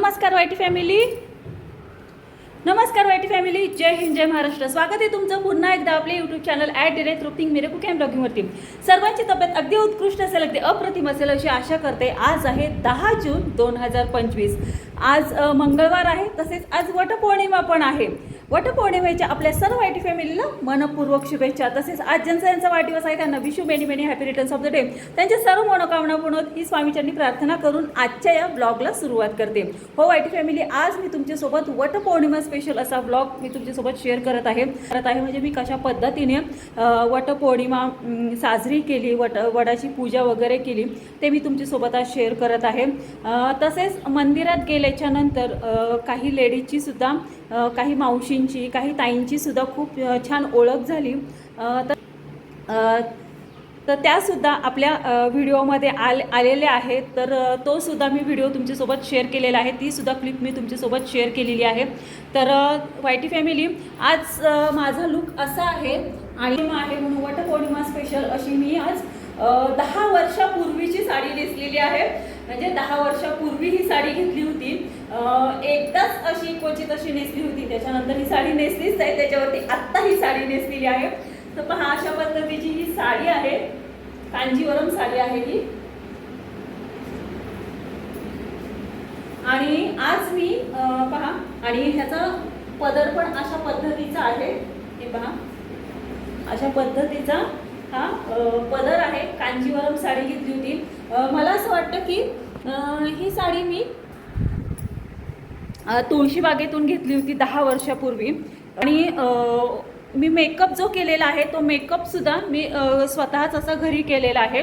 नमस्कार YT family. नमस्कार YT family. जय हिंद जय महाराष्ट्र. स्वागत आहे तुमचं पुन्हा एकदा आपले यूट्यूब चॅनल ॲट डिरेक्ट रुपिंग मेरे कुक ब्लॉगिंगवरती सर्वांची तब्येत अगदी उत्कृष्ट असेल अगदी अप्रतिम असेल अशी आशा करते. आज आहे दहा जून दोन हजार पंचवीस. आज मंगळवार आहे तसेच आज वटपौर्णिमा पण आहे. वटपौर्णिमेच्या आपल्या सर्व वाईटी फॅमिलीला मनपूर्वक शुभेच्छा. तसेच आज ज्यांचा यांचा वाढदिवस आहे त्यांना wish you many many happy returns of the day त्यांच्या सर्व मनोकामना पूर्ण ही स्वामीच्यांनी प्रार्थना करून आजच्या या ब्लॉगला सुरुवात करते. हो वाईटी फॅमिली आज मी तुमच्यासोबत वटपौर्णिमा स्पेशल असा ब्लॉग मी तुमच्यासोबत शेअर करत आहे. करत आहे म्हणजे मी कशा पद्धतीने वटपौर्णिमा साजरी केली वट वडाची पूजा वगैरे केली ते मी तुमच्यासोबत आज शेअर करत आहे. तसेच मंदिरात गेल्याच्यानंतर काही लेडीजची सुद्धा काही मावशी मावशींची काही ताईंची सुद्धा खूप छान ओळख झाली. तर तर त्यासुद्धा आपल्या व्हिडिओमध्ये आल आलेल्या आहेत. तर तोसुद्धा तो सुद्धा मी व्हिडिओ तुमच्यासोबत शेअर केलेला आहे. तीसुद्धा क्लिप मी तुमच्यासोबत शेअर केलेली आहे. तर वाय टी फॅमिली आज माझा लुक असा आहे आणि आहे म्हणून वटपौर्णिमा स्पेशल अशी मी आज दहा वर्षापूर्वीची साडी नेसलेली आहे. म्हणजे दहा वर्षापूर्वी ही साडी घेतली होती. एकदाच अशी क्वचित अशी नेसली होती. त्याच्यानंतर ही साडी नेसलीच नाही त्याच्यावरती आत्ता ही साडी नेसलेली आहे. तर पहा अशा पद्धतीची ही साडी आहे. कांजीवरम साडी आहे ही. आणि आज मी पहा आणि ह्याचा पदर पण अशा पद्धतीचा आहे. हे पहा अशा पद्धतीचा हा पदर आहे. कांजीवरम साडी घेतली होती. मला असं वाटतं की ही साडी मी तुळशीबागेतून घेतली होती दहा वर्षापूर्वी. आणि मी मेकअप जो केलेला आहे तो मेकअपसुद्धा मी स्वतःच असा घरी केलेला आहे.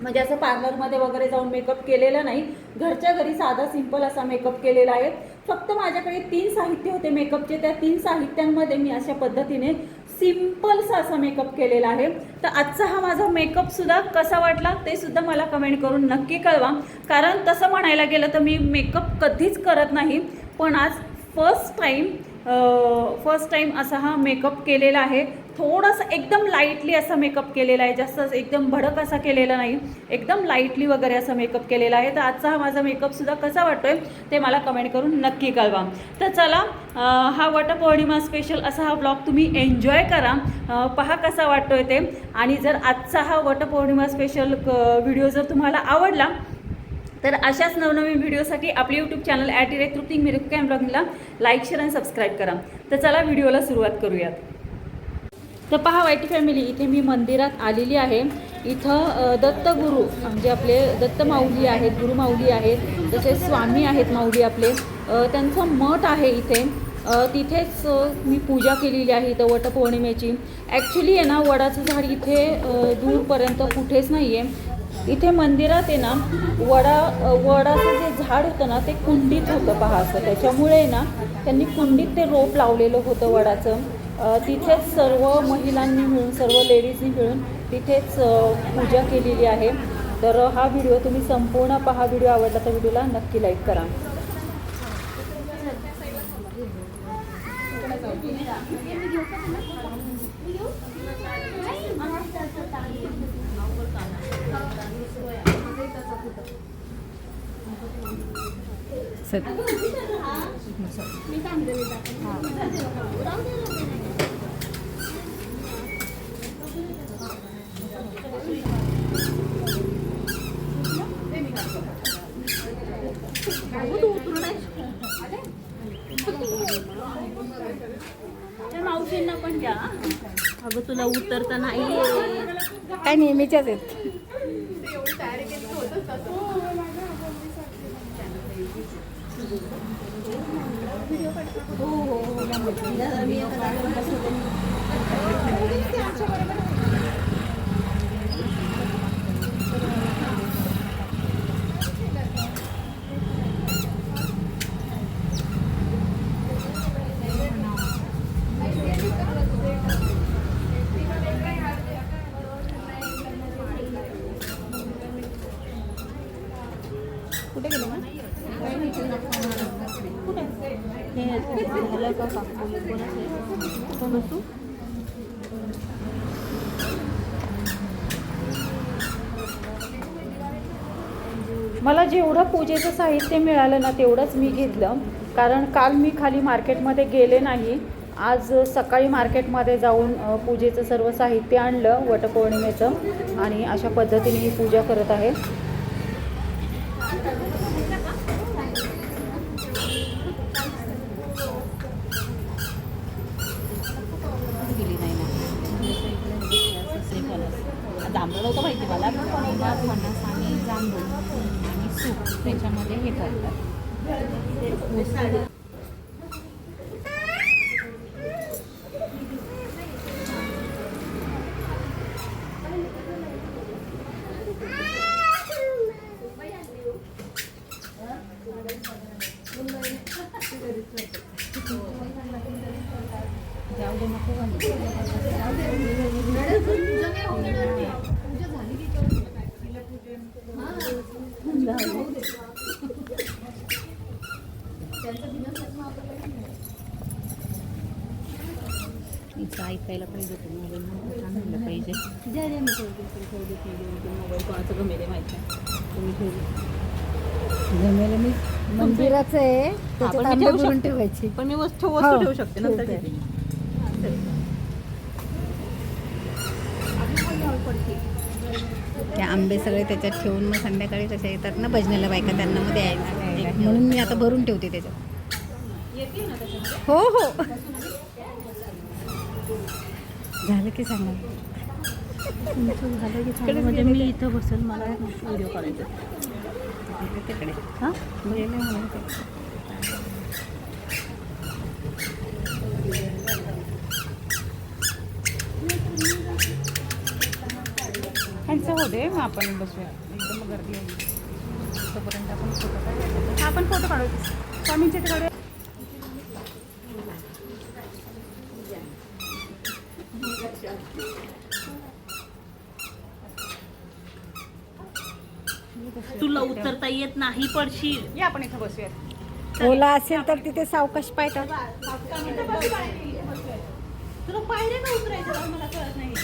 म्हणजे असं पार्लरमध्ये वगैरे जाऊन मेकअप केलेला नाही. घरच्या घरी साधा सिंपल असा मेकअप केलेला आहे. फक्त माझ्याकडे तीन साहित्य होते मेकअपचे त्या तीन साहित्यांमध्ये मी अशा पद्धतीने सिम्पलसा असा मेकअप केलेला आहे. तर आजचा हा माझा मेकअपसुद्धा कसा वाटला ते सुद्धा मला कमेंट करून नक्की कळवा. कारण तसं म्हणायला गेलं तर मी मेकअप कधीच करत नाही. पण आज फर्स्ट टाईम फर्स्ट टाईम असा हा मेकअप केलेला आहे. थोडंसं एकदम लाईटली असा मेकअप केलेला आहे. जास्त एकदम भडक असा केलेला नाही. एकदम लाईटली वगैरे असा मेकअप केलेला आहे. तर आजचा हा माझा मेकअपसुद्धा कसा वाटतो आहे ते मला कमेंट करून नक्की कळवा. तर चला हा वटपौर्णिमा स्पेशल असा हा ब्लॉग तुम्ही एन्जॉय करा. पहा कसा वाटतो आहे ते. आणि जर आजचा हा वटपौर्णिमा स्पेशल व्हिडिओ जर तुम्हाला आवडला तर अशाच नवनवीन व्हिडिओसाठी आपले यूट्यूब चॅनल ॲट इरेक तृप्तिंग मिरक कॅम ब्लॉगिंगला लाईक शेअर आणि सबस्क्राईब करा. तर चला व्हिडिओला सुरुवात करूयात. तर पहा वाईटी फॅमिली इथे मी मंदिरात आलेली आहे. इथं अ, दत्तगुरू म्हणजे आपले दत्त माऊली आहेत गुरु माऊली आहेत तसेच स्वामी आहेत माऊली आपले. त्यांचं मठ आहे इथे. तिथेच मी पूजा केलेली आहे इथं वटपौर्णिमेची. ॲक्च्युली आहे ना वडाचं झाड इथे दूरपर्यंत कुठेच नाही आहे इथे मंदिरात आहे ना वडा वडाचं जे झाड होतं ना ते कुंडीत होतं पहा असं. त्याच्यामुळे ना त्यांनी कुंडीत ते रोप लावलेलं होतं वडाचं. तिथेच सर्व महिलांनी मिळून सर्व लेडीजनी मिळून तिथेच पूजा केलेली आहे. तर हा व्हिडिओ तुम्ही संपूर्ण पहा. व्हिडिओ आवडला तर व्हिडिओला नक्की लाईक करा. त्या मावशींना पण द्या तुला उतरता नाही काय नेहमीच्याच आहेत कुठे गेले मग हे झालं का काकू? कोण बसू? मला जेवढं पूजेचं साहित्य मिळालं ना तेवढंच मी घेतलं. कारण काल मी खाली मार्केटमध्ये गेले नाही. आज सकाळी मार्केटमध्ये जाऊन पूजेचं सर्व साहित्य आणलं वटपौर्णिमेचं. आणि अशा पद्धतीने ही पूजा करत आहे. No. ऐकायला पाहिजे होतं मोबाईल पाहिजे द्या द्या मी मोबाईल कोणाचं गमेले माहिती तुम्ही ठेवली. जमेल मी मंदिराचं आहे. पण त्याच्यात मी आंबे भरून. ठेवायची. पण मी वस्तू हो, वस्तू ठेवू शकते. नंतर ठेवते. ते आंबे सगळे त्याच्यात ठेवून मग संध्याकाळी कसे येतात ना भजनाला बायका त्यांना मध्ये यायला म्हणून मी आता भरून ठेवते त्याच्यात. हो हो. झालं की सांगा. तुमचं झालं की सांगा, म्हणजे मी इथं बसेल मला व्हिडिओ करायचा तिकडे हां? म्हणजे ह्यांचं हो दे मग आपण बसूया. एकदम गर्दी आहे. तोपर्यंत आपण फोटो काढू आपण फोटो काढू स्वामींच्या ते काढूया. उतरता येत नाही पडशील या आपण इथं बसूया ओला असेल तर तिथे सावकाश पायतात तुला पायऱ्या का उतरायचं मला कळत नाही.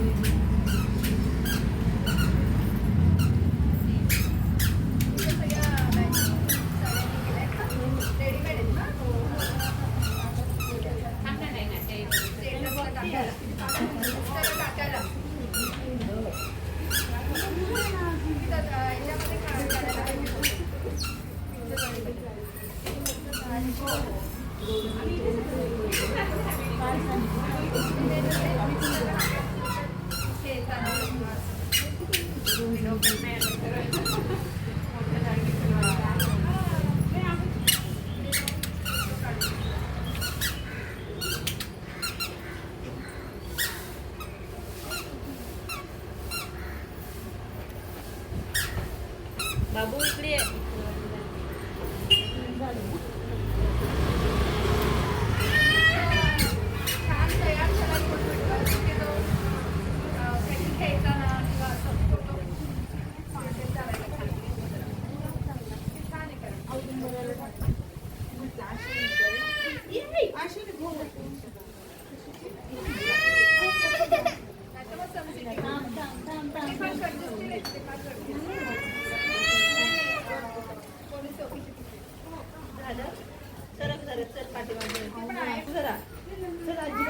बाबू सरक पाठीमागे जरा आजी?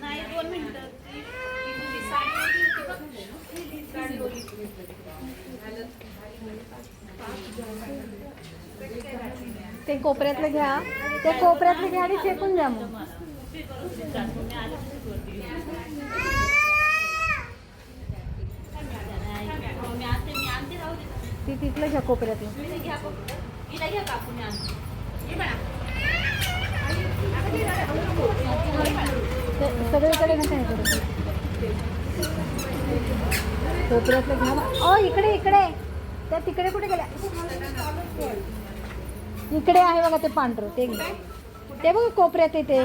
नाही. दोन मिनिटं. ते कोपऱ्यातलं घ्या. ते कोपऱ्यातलं घ्या आणि फेकून द्या मग मी आणते मी आणते राहू दे ती तिथलं घ्या कोपऱ्यातलं बघा. ते सगळीकडे नका हे करू. कोपऱ्यातलं घ्या बा. ओ इकडे इकडे. त्या तिकडे कुठे गेल्या? इकडे आहे बघा ते पांढरं ते घ्या. ते बघ कोपऱ्यात आहे.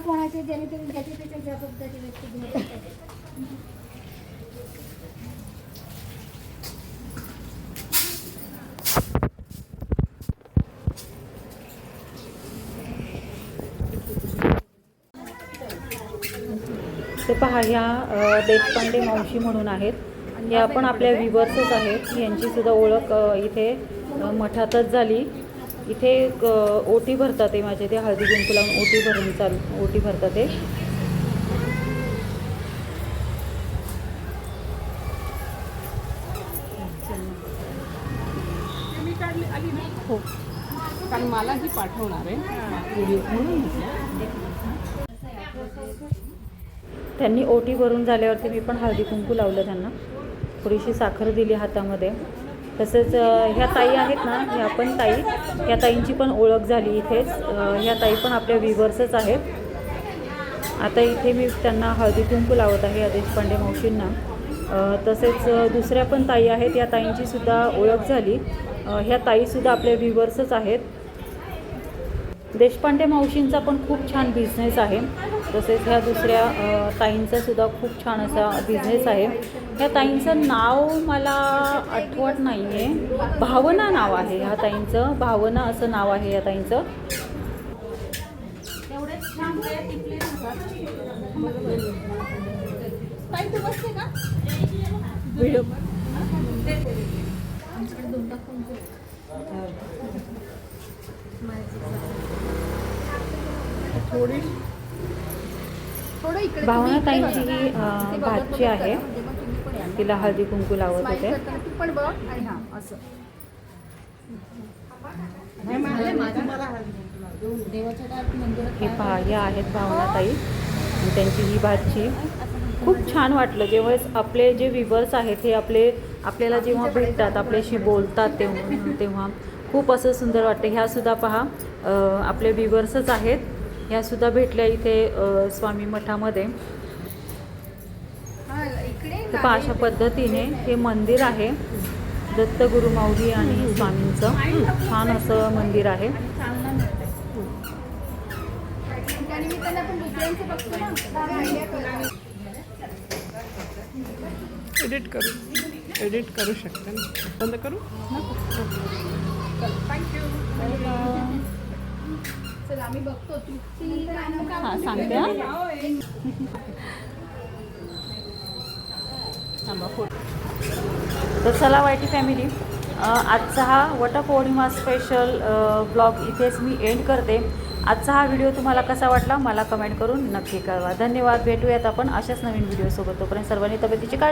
कोणाचे ज्याने तरी त्याच्या त्याच्या जबाबदारी व्यक्ती पहा ह्या देशपांडे मावशी म्हणून आहेत. या पण आपल्या विवर्सच आहेत. यांची सुद्धा ओळख इथे मठातच झाली. इथे एक, ओटी भरतात ते माझे ते हळदी कुंकू लावून ओटी भरून चाल ओटी भरतात ते हो. कारण मला ही पाठवणार आहे. व्हिडिओ म्हणून. त्यांनी ओटी भरून झाल्यावरती मी पण हळदी कुंकू लावलं त्यांना. थोडीशी साखर दिली हातामध्ये. तसेच ह्या ताई आहेत ना ह्या पण ताई. ह्या ताईंची पण ओळख झाली इथेच. ह्या ताई पण आपल्या विवर्सच आहेत. आता इथे मी त्यांना हळदी कुंकू लावत आहे या देशपांडे मावशींना. तसेच दुसऱ्या पण ताई आहेत. या ताईंची सुद्धा ओळख झाली. ह्या ताईसुद्धा आपल्या विवर्सच आहेत. देशपांडे मावशींचा पण खूप छान बिझनेस आहे. तसेच ह्या दुसऱ्या अ, ताईंचा सुद्धा खूप छान असा बिझनेस आहे. ह्या ताईंचं नाव मला आठवत नाही आहे भावना नाव आहे ह्या ताईंचं. भावना असं नाव आहे या ताईंचं. व्हिडिओ थोडी. भावना ताईंची. ही बघत आहे. म्हणजे. तिला हळदी कुंकू लावत होते. करताना तू पण बघ. आणि हा असं. देवाच्या दारात मंदिरात हे पहा या आहेत भावना ताई. आणि त्यांची ही भाची. खूप छान वाटलं. जेव्हा आपले जे विवर्स आहेत हे आपले आपल्याला जेव्हा भेटतात आपल्याशी बोलतात तेव्हा तेव्हा खूप असं सुंदर वाटतं. ह्या सुद्धा पहा आपले विवर्सच आहेत. ह्या सुद्धा भेटल्या इथे स्वामी मठामध्ये. हा, तर अशा पद्धतीने हे मंदिर आहे. दत्तगुरु माऊली आणि स्वामींचं. छान असं मंदिर आहे. एडिट करू. एडिट करू शकते ना. बंद करू? आम्ही बघतो तू. हां सांगते. तर चला वाय टी फॅमिली आजचा हा वटपौर्णिमा स्पेशल ब्लॉग इथेच मी एंड करते. आजचा हा व्हिडिओ तुम्हाला कसा वाटला मला कमेंट करून नक्की कळवा. धन्यवाद. भेटूयात आपण अशाच नवीन व्हिडिओसोबत तोपर्यंत सर्वांनी तब्येतीची काळजी